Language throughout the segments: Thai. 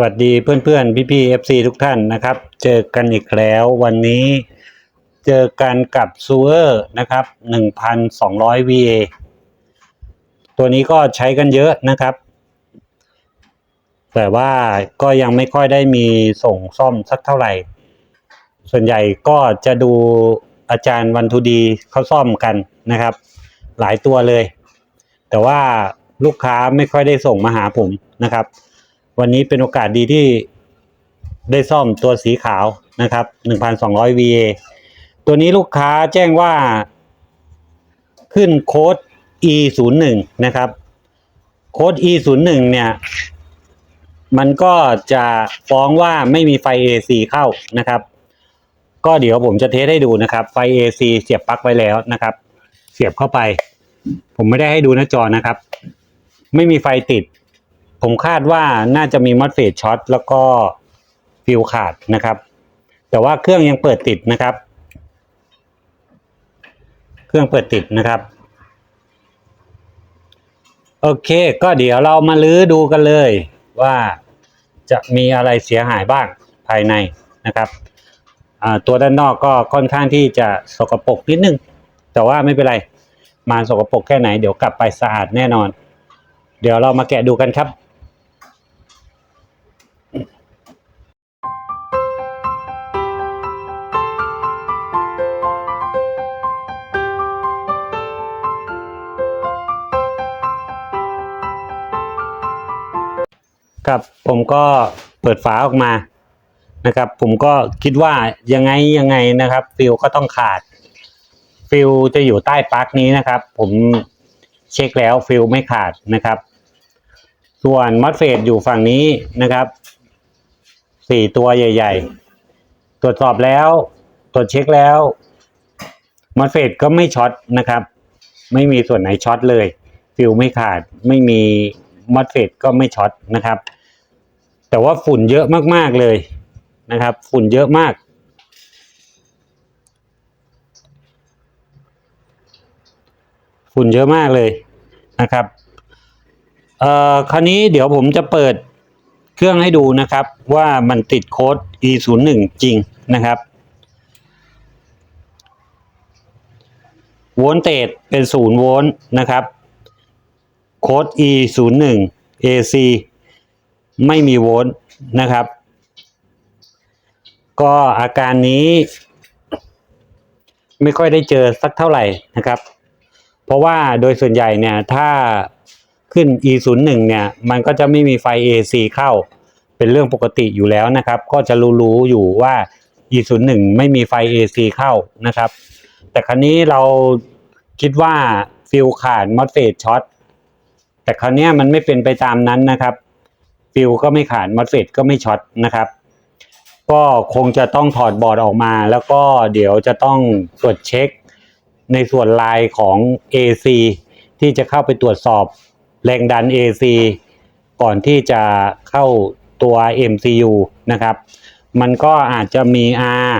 วัสดีเพื่อนๆ พี่ๆ FC ทุกท่านนะครับ เจอกันอีกแล้ววันนี้เจอกันกับซูเออร์นะครับ 1,200 VA ตัวนี้ก็ใช้กันเยอะนะครับ แต่ว่าก็ยังไม่ค่อยได้มีส่งซ่อมสักเท่าไหร่ ส่วนใหญ่ก็จะดูอาจารย์วันทูดีเขาซ่อมกันนะครับ หลายตัวเลย แต่ว่าลูกค้าไม่ค่อยได้ส่งมาหาผมนะครับ วันนี้เป็นโอกาสดีที่ได้ซ่อมตัวสีขาวนะครับ 1,200 VA ตัวนี้ลูกค้าแจ้งว่าขึ้นโค้ด E01 นะครับ โค้ด E01 เนี่ย มันก็จะฟ้องว่าไม่มีไฟ AC เข้านะครับ ก็เดี๋ยวผมจะเทสให้ดูนะครับ ไฟ AC เสียบปลั๊กไว้แล้วนะครับ เสียบเข้าไป ผมไม่ได้ให้ดูหน้าจอนะครับ ไม่มีไฟติด ผมคาดว่าน่าจะมีมอสเฟตช็อตแล้วก็ฟิวขาดนะครับ แต่ว่าเครื่องยังเปิดติดนะครับ เครื่องเปิดติดนะครับ โอเค ก็เดี๋ยวเรามาลื้อดูกันเลยว่าจะมีอะไรเสียหายบ้างภายในนะครับตัวด้านนอกก็ค่อนข้างที่จะสกปรกนิดนึง แต่ว่าไม่เป็นไร มาสกปรกแค่ไหนเดี๋ยวกลับไปสะอาดแน่นอน เดี๋ยวเรามาแกะดูกันครับ ครับผมก็เปิดฝาออกมานะครับ ผมก็คิดว่ายังไงยังไงนะครับ ฟิลก็ต้องขาด ฟิลจะอยู่ใต้ปลั๊กนี้นะครับ ผมเช็คแล้วฟิลไม่ขาดนะครับ ส่วนมอสเฟตอยู่ฝั่งนี้นะครับสี่ตัวใหญ่ ๆ ตรวจสอบแล้ว ตรวจเช็คแล้วมอสเฟตก็ไม่ช็อตนะครับ ไม่มีส่วนไหนช็อตเลยฟิลไม่ขาด ไม่มีมอสเฟตก็ไม่ช็อตนะครับ แต่ว่าฝุ่นเยอะมากๆเลยนะครับ ฝุ่นเยอะมาก ฝุ่นเยอะมากเลยนะครับเอ่อคราวนี้เดี๋ยวผมจะเปิดเครื่องให้ดูนะครับ ว่ามันติดโค้ด e01 จริงนะครับโวลต์เตจเป็นศูนย์โวลต์นะครับ โค้ด e01 ac ไม่มีโวลต์นะครับ ก็อาการนี้ ไม่ค่อยได้เจอสักเท่าไหร่นะครับ เพราะว่าโดยส่วนใหญ่เนี่ยถ้าขึ้น e01 เนี่ย มันก็จะไม่มีไฟ AC เข้า เป็นเรื่องปกติอยู่แล้วนะครับ ก็จะรู้ๆอยู่ว่า e01 ไม่มีไฟ AC เข้านะครับ แต่ครั้นี้เราคิดว่าฟิลขาดมอสเฟตช็อตแต่คราวนี้มันไม่เป็นไปตามนั้นนะครับ ฟิลก็ไม่ขาดมอสเฟตก็ไม่ช็อตนะครับ ก็คงจะต้องถอดบอร์ดออกมา แล้วก็เดี๋ยวจะต้องตรวจเช็ค ในส่วนลายของ AC ที่จะเข้าไปตรวจสอบแรงดัน AC ก่อนที่จะเข้าตัว MCU นะครับ มันก็อาจจะมี R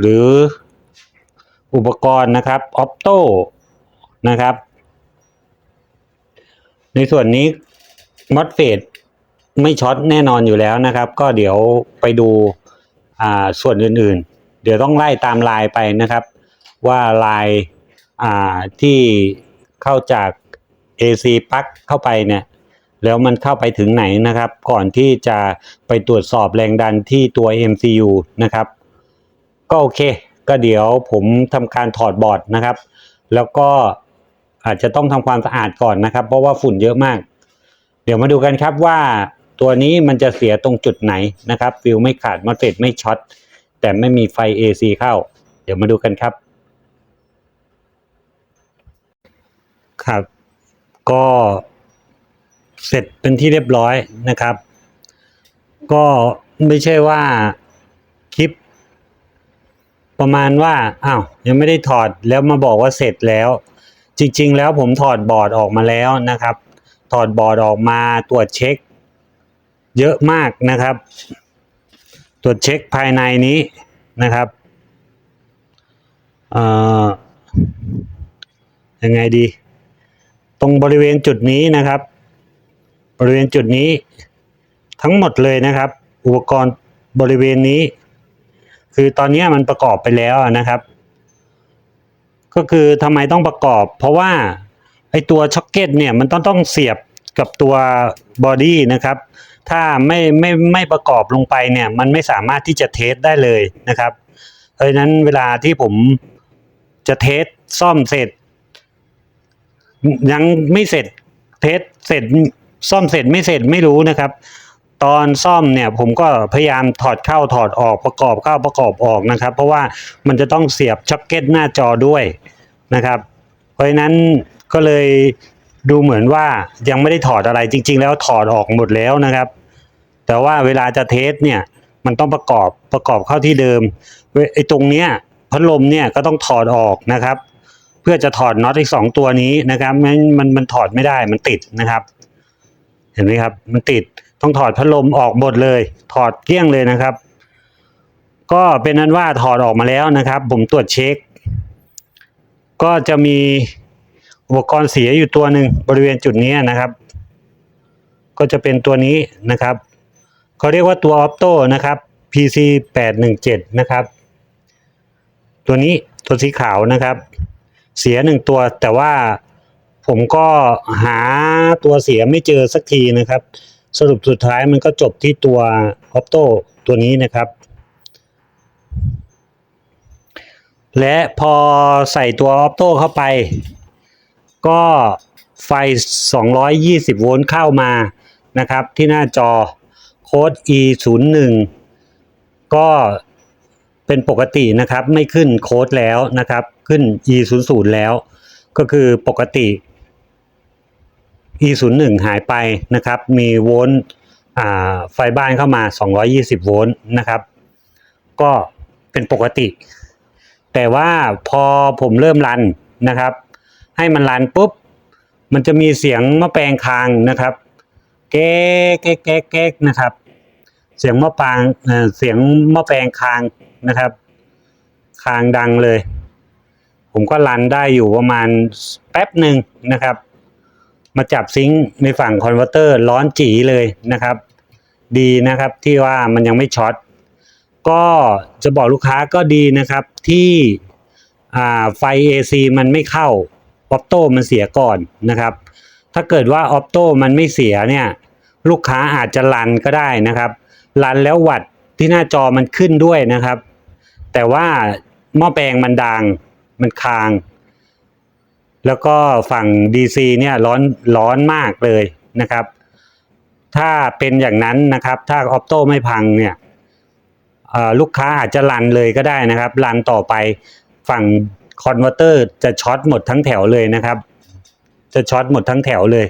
หรืออุปกรณ์นะครับ Opto นะครับ ในส่วนนี้มอสเฟต ไม่ช็อตแน่นอนอยู่แล้วนะครับ ก็เดี๋ยวไปดูส่วนอื่นๆ เดี๋ยวต้องไล่ตามลายไปนะครับ ว่าลายาที่เข้าจาก AC ปลั๊กเข้าไปเนี่ยแล้วมันเข้าไปถึงไหนนะครับ ก่อนที่จะไปตรวจสอบแรงดันที่ตัว MCU นะครับ ก็โอเค ก็เดี๋ยวผมทำการถอดบอร์ดนะครับ แล้วก็อาจจะต้องทำความสะอาดก่อนนะครับ เพราะว่าฝุ่นเยอะมาก เดี๋ยวมาดูกันครับว่า ตัวนี้มันจะเสียตรงจุดไหนนะครับฟิลไม่ขาดมอสเฟตไม่ช็อตแต่ไม่มีไฟ AC เข้า เดี๋ยวมาดูกันครับ ครับ ก็เสร็จเป็นที่เรียบร้อยนะครับ ก็ไม่ใช่ว่าคลิป ประมาณว่าอ้าวยังไม่ได้ถอดแล้วมาบอกว่าเสร็จแล้ว จริง ๆ แล้วผมถอดบอร์ดออกมาแล้วนะครับ ถอดบอร์ดออกมาตรวจเช็ค เยอะมากนะครับ ตรวจเช็คภายในนี้นะครับยังไงดี ตรงบริเวณจุดนี้นะครับ บริเวณจุดนี้ทั้งหมดเลยนะครับ อุปกรณ์บริเวณนี้ คือตอนนี้มันประกอบไปแล้วนะครับ ก็คือทำไมต้องประกอบ เพราะว่าไอตัวช็อคเก็ตเนี่ยมันต้องต้องเสียบกับตัวบอดี้นะครับ ถ้าไม่ไม่ไม่ประกอบลงไปเนี่ย มันไม่สามารถที่จะเทสได้เลยนะครับ เพราะฉะนั้นเวลาที่ผมจะเทสซ่อมเสร็จ ยังไม่เสร็จเทสเสร็จซ่อมเสร็จไม่เสร็จไม่รู้นะครับ ตอนซ่อมเนี่ยผมก็พยายามถอดเข้าถอดออกประกอบเข้าประกอบออกนะครับ เพราะว่ามันจะต้องเสียบช็อคเก็ตหน้าจอด้วยนะครับ เพราะฉะนั้นก็เลยดูเหมือนว่ายังไม่ได้ถอดอะไรจริง ๆ แล้วถอดออกหมดแล้วนะครับ แต่ว่าเวลาจะเทสเนี่ยมันต้องประกอบประกอบเข้าที่เดิมไอ้ตรงเนี้ยพัดลมเนี่ยก็ต้องถอดออกนะครับ เพื่อจะถอดน็อตอีกสองตัวนี้นะครับมันมันมันถอดไม่ได้มันติดนะครับ เห็นไหมครับ มันติดต้องถอดพัดลมออกหมดเลย ถอดเกลี้ยงเลยนะครับ ก็เป็นนั้นว่าถอดออกมาแล้วนะครับ ผมตรวจเช็ค ก็จะมีอุปกรณ์เสียอยู่ตัวหนึ่งบริเวณจุดนี้นะครับ ก็จะเป็นตัวนี้นะครับ เขาเรียกว่าตัวออปโต้นะครับ PC 817นะครับ ตัวนี้ตัวสีขาวนะครับ เสียหนึ่งตัวแต่ว่าผมก็หาตัวเสียไม่เจอสักทีนะครับ สรุปสุดท้ายมันก็จบที่ตัวออปโต้ตัวนี้นะครับ และพอใส่ตัวออปโต้เข้าไป ก็ไฟ 220 โวลต์เข้ามานะครับ ที่หน้าจอ ค้ด e 0 1ก็เป็นปกตินะครับ ไม่ขึ้นโค้ดแล้วนะครับ ขึ้น e 0 0แล้ว ก็คือปกติ e 0 1หายไปนะครับ มีโวลต์ไฟบ้านเข้ามา 220 โวลต์นะครับ ก็เป็นปกติ แต่ว่าพอผมเริ่มรันนะครับ ให้มันรันปุ๊บ มันจะมีเสียงมะแปลงคางนะครับ แก๊กแก๊กแก๊กนะครับ เสียงมะปางเเสียงมะแปลงคางนะครับ คางดังเลย ผมก็รันได้อยู่ประมาณแป๊บหนึ่งนะครับ มาจับซิงค์ในฝั่งคอนเวอร์เตอร์ร้อนจีเลยนะครับ ดีนะครับที่ว่ามันยังไม่ช็อตก็จะบอกลูกค้าก็ดีนะครับที่ไฟ AC มันไม่เข้าออปโต้มันเสียก่อนนะครับ ถ้าเกิดว่าออปโต้มันไม่เสียเนี่ย ลูกค้าอาจจะรันก็ได้นะครับ รันแล้ววัดที่หน้าจอมันขึ้นด้วยนะครับ แต่ว่าหม้อแปลงมันดังมันคาง แล้วก็ฝั่ง DC เนี่ยร้อนร้อนมากเลยนะครับ ถ้าเป็นอย่างนั้นนะครับ ถ้าออปโต้ไม่พังเนี่ยลูกค้าอาจจะรันเลยก็ได้นะครับรันต่อไปฝั่งคอนเวอร์เตอร์จะช็อตหมดทั้งแถวเลยนะครับ จะช็อตหมดทั้งแถวเลย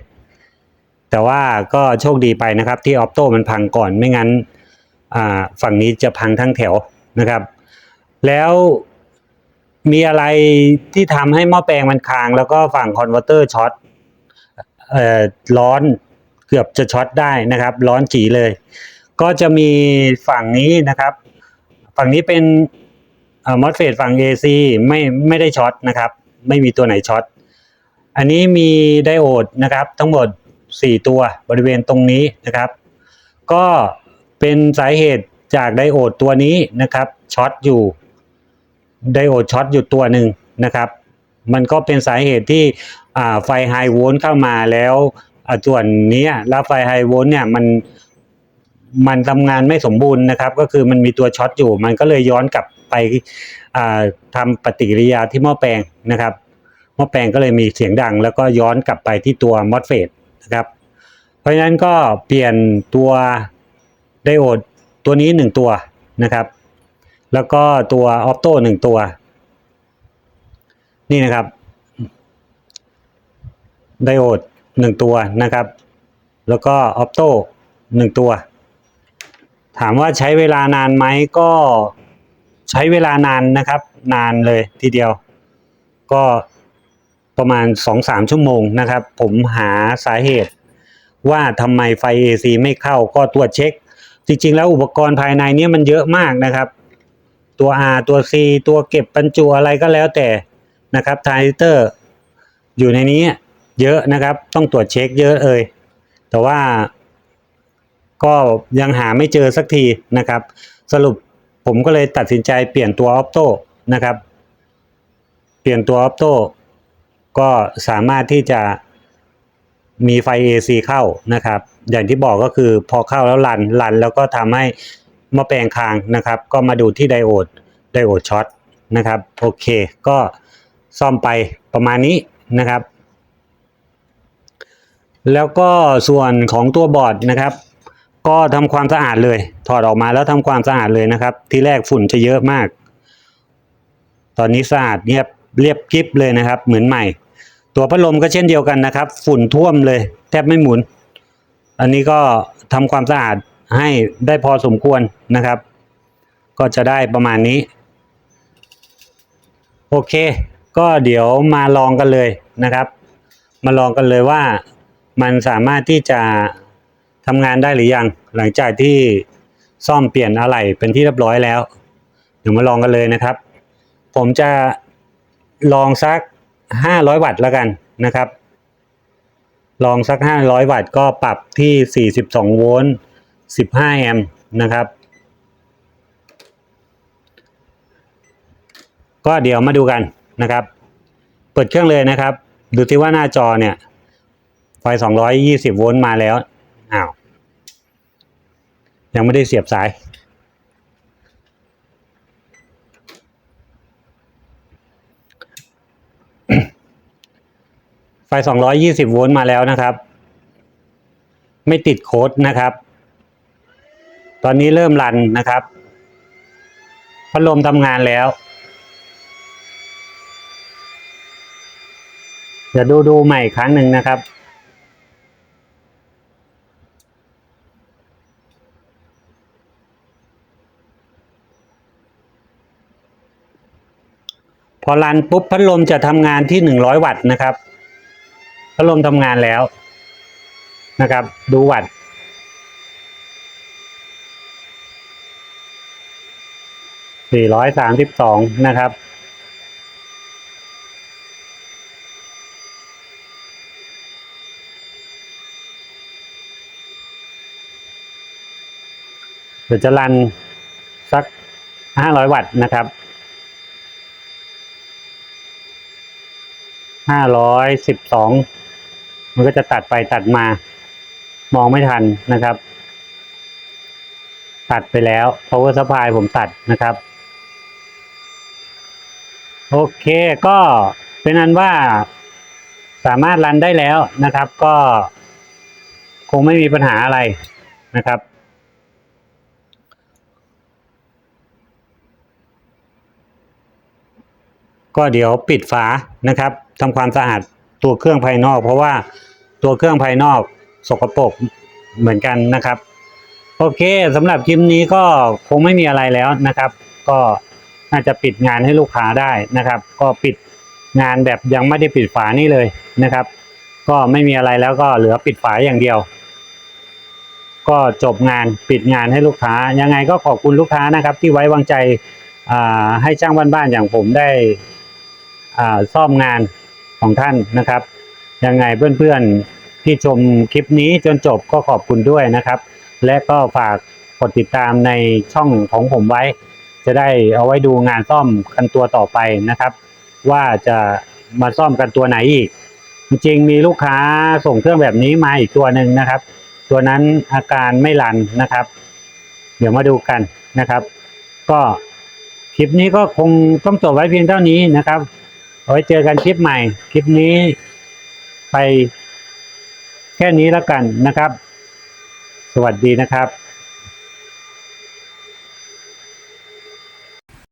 แต่ว่าก็โชคดีไปนะครับที่ออปโต้มันพังก่อนไม่งั้นฝั่งนี้จะพังทั้งแถวนะครับ แล้วมีอะไรที่ทำให้หม้อแปลงมันค้าง แล้วก็ฝั่งคอนเวอร์เตอร์ช็อตร้อนเกือบจะช็อตได้นะครับ ร้อนจีเลย ก็จะมีฝั่งนี้นะครับ ฝั่งนี้เป็นมอสเฟตฝั่ง AC ไม่ไม่ได้ช็อตนะครับ ไม่มีตัวไหนช็อตอันนี้มีไดโอดนะครับ ทั้งหมด 4 ตัวบริเวณตรงนี้นะครับ ก็เป็นสาเหตุจากไดโอดตัวนี้นะครับช็อตอยู่ไดโอดช็อตอยู่ตัวหนึ่งนะครับ มันก็เป็นสาเหตุที่ไฟไฮโวลต์เข้ามาแล้วส่วนนี้แล้วไฟไฮโวลต์เนี่ยมันมันทำงานไม่สมบูรณ์นะครับ ก็คือมันมีตัวช็อตอยู่ มันก็เลยย้อนกลับไปอ่าทำปฏิกิริยาที่หม้อแปลงนะครับหม้อแปลงก็เลยมีเสียงดัง แล้วก็ย้อนกลับไปที่ตัวมอสเฟต นะครับ เพราะฉะนั้นก็เปลี่ยนตัวไดโอดตัวนี้หนึ่งตัวนะครับ แล้วก็ตัวออปโต้หนึ่งตัว นี่นะครับ ไดโอดหนึ่งตัวนะครับ แล้วก็ออปโต้หนึ่งตัว ถามว่าใช้เวลานานไหมก็ใช้เวลานานนะครับ นานเลยทีเดียว ก็ ประมาณ 2-3 ชั่วโมงนะครับ ผมหาสาเหตุ ว่าทำไมไฟ AC ไม่เข้าก็ตรวจเช็ค จริงๆ แล้วอุปกรณ์ภายในเนี้มันเยอะมากนะครับ ตัว R ตัว C ตัวเก็บบรรจุอะไรก็แล้วแต่นะครับทริเตอร์อยู่ในนี้เยอะนะครับ ต้องตรวจเช็คเยอะเอ่ยแต่ว่าก็ยังหาไม่เจอสักทีนะครับ สรุปผมก็เลยตัดสินใจเปลี่ยนตัวออ t โต้นะครับ เปลี่ยนตัวออ t โต้ ก็สามารถที่จะมีไฟ AC เข้านะครับ อย่างที่บอกก็คือพอเข้าแล้วรันรันแล้วก็ทำให้หม้อแปลงค้างนะครับ ก็มาดูที่ไดโอดไดโอดช็อตนะครับโอเค ก็ซ่อมไปประมาณนี้นะครับ แล้วก็ส่วนของตัวบอร์ดนะครับ ก็ทำความสะอาดเลย ถอดออกมาแล้วทำความสะอาดเลยนะครับ ที่แรกฝุ่นจะเยอะมาก ตอนนี้สะอาดเรียบ เรียบกริบเลยนะครับ เหมือนใหม่ ตัวพัดลมก็เช่นเดียวกันนะครับ ฝุ่นท่วมเลย แทบไม่หมุน อันนี้ก็ทำความสะอาดให้ได้พอสมควรนะครับ ก็จะได้ประมาณนี้ โอเค ก็เดี๋ยวมาลองกันเลยนะครับ มาลองกันเลยว่ามันสามารถที่จะทำงานได้หรือยัง หลังจากที่ซ่อมเปลี่ยนอะไหล่เป็นที่เรียบร้อยแล้ว เดี๋ยวมาลองกันเลยนะครับ ผมจะ ลองสัก500วัตต์แล้วกันนะครับ ลองสัก500วัตต์ก็ปรับที่42โวลต์15แอมป์นะครับ ก็เดี๋ยวมาดูกันนะครับ เปิดเครื่องเลยนะครับ ดูที่ว่าหน้าจอเนี่ย ไฟ220โวลต์มาแล้ว อ้าว ยังไม่ได้เสียบสาย ไฟ 220 โวลต์มาแล้วนะครับ ไม่ติดโค้ดนะครับ ตอนนี้เริ่มรันนะครับพัดลมทำงานแล้วเดี๋ยวดูดูใหม่อีกครั้งหนึ่งนะครับ พอรันปุ๊บพัดลมจะทำงานที่หนึ่งร้อยวัตต์นะครับ พัดลมทำงานแล้วนะครับ ดูวัตต์สี่ร้อยสามสิบสองนะครับ เดี๋ยวจะรันสักห้าร้อยวัตต์นะครับห้าร้อยสิบสอง มันก็จะตัดไปตัดมา มองไม่ทันนะครับ ตัดไปแล้ว power supply ผมตัดนะครับ โอเคก็เป็นอันว่าสามารถรันได้แล้วนะครับ ก็คงไม่มีปัญหาอะไรนะครับก็เดี๋ยวปิดฝานะครับทำความสะอาด ตัวเครื่องภายนอก เพราะว่าตัวเครื่องภายนอกสกปรกเหมือนกันนะครับ โอเคสำหรับคลิปนี้ก็คงไม่มีอะไรแล้วนะครับ ก็น่าจะปิดงานให้ลูกค้าได้นะครับ ก็ปิดงานแบบยังไม่ได้ปิดฝานี่เลยนะครับ ก็ไม่มีอะไรแล้วก็เหลือปิดฝาอย่างเดียว ก็จบงานปิดงานให้ลูกค้า ยังไงก็ขอบคุณลูกค้านะครับ ที่ไว้วางใจให้จ้างบ้านๆอย่างผมได้ซ่อมงาน ของท่านนะครับ ยังไงเพื่อนๆที่ชมคลิปนี้จนจบก็ขอบคุณด้วยนะครับ และก็ฝากกดติดตามในช่องของผมไว้ จะได้เอาไว้ดูงานซ่อมกันตัวต่อไปนะครับ ว่าจะมาซ่อมกันตัวไหนอีก จริงๆมีลูกค้าส่งเครื่องแบบนี้มาอีกตัวหนึ่งนะครับ ตัวนั้นอาการไม่รันนะครับ เดี๋ยวมาดูกันนะครับ ก็คลิปนี้ก็คงต้องจบไว้เพียงเท่านี้นะครับ ไว้เจอกันคลิปใหม่ คลิปนี้ไปแค่นี้แล้วกันนะครับ สวัสดีนะครับ